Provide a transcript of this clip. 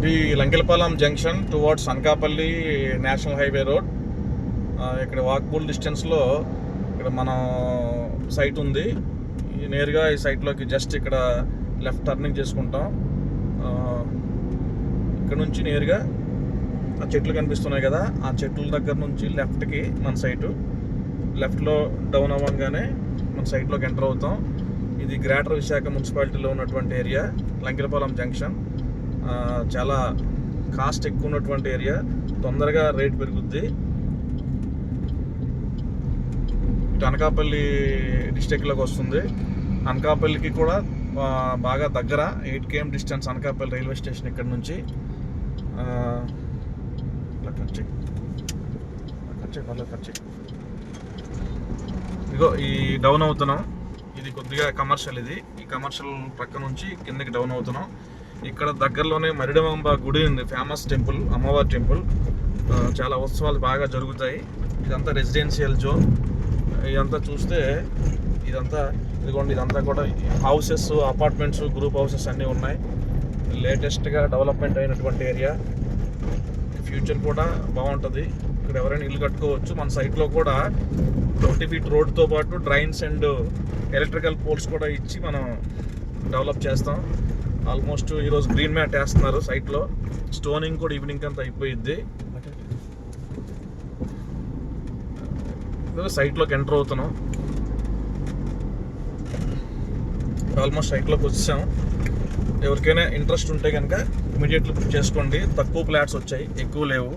ఇది Lankelapalem junction towards Anakapalli national highway road. ఇక్కడ walkable డిస్టెన్స్లో ఇక్కడ మన సైట్ ఉంది. నేరుగా ఈ సైట్లోకి జస్ట్ ఇక్కడ లెఫ్ట్ టర్నింగ్ చేసుకుంటాం. ఇక్కడ నుంచి నేరుగా ఆ చెట్లు కనిపిస్తున్నాయి కదా ఆ చెట్ల దగ్గర నుంచి లెఫ్ట్కి మన సైటు. లెఫ్ట్లో డౌన్ అవ్వగానే మన సైట్లోకి ఎంటర్ అవుతాం. ఇది గ్రేటర్ విశాఖ మున్సిపాలిటీలో ఉన్నటువంటి ఏరియా లంకెలపాలెం జంక్షన్. చాలా కాస్ట్ ఎక్కువ ఉన్నటువంటి ఏరియా. తొందరగా రేట్ పెరుగుద్ది. ఇటు అనకాపల్లి డిస్టిక్లోకి వస్తుంది. అనకాపల్లికి కూడా బాగా దగ్గర eight KM distance Anakapalli railway station ఇక్కడ నుంచి. ఇగో ఇదిగో ఈ డౌన్ అవుతున్నాం. ఇది కొద్దిగా కమర్షియల్ ఇది. ఈ కమర్షియల్ ప్రక్క నుంచి కిందకి డౌన్ అవుతున్నాం. ఇక్కడ దగ్గరలోనే మరిడమాంబ గుడి ఉంది ఫేమస్ టెంపుల్ అమ్మవారి టెంపుల్ చాలా ఉత్సవాలు బాగా జరుగుతాయి. ఇదంతా రెసిడెన్షియల్ జోన్ ఇదంతా చూస్తే ఇదంతా ఇదిగోండి ఇదంతా కూడా హౌసెస్ అపార్ట్మెంట్స్ గ్రూప్ హౌసెస్ అన్నీ ఉన్నాయి. లేటెస్ట్గా డెవలప్మెంట్ అయినటువంటి ఏరియా ఫ్యూచర్ కూడా బాగుంటుంది. ఇక్కడ ఎవరైనా ఇల్లు కట్టుకోవచ్చు. మన సైట్లో కూడా ట్వంటీ ఫీట్ రోడ్తో పాటు డ్రైన్స్ అండ్ ఎలక్ట్రికల్ పోల్స్ కూడా ఇచ్చి మనం డెవలప్ చేస్తాం. ఆల్మోస్ట్ ఈరోజు గ్రీన్ మ్యాట్ వేస్తున్నారు సైట్లో. స్టోనింగ్ కూడా ఈవినింగ్ అంతా అయిపోయిద్ది. సైట్లోకి ఎంటర్ అవుతున్నాం. ఆల్మోస్ట్ సైట్లోకి వచ్చాం. ఎవరికైనా ఇంట్రెస్ట్ ఉంటే కనుక ఇమీడియట్లీ బుక్ చేసుకోండి. తక్కువ ఫ్లాట్స్ వచ్చాయి ఎక్కువ లేవు.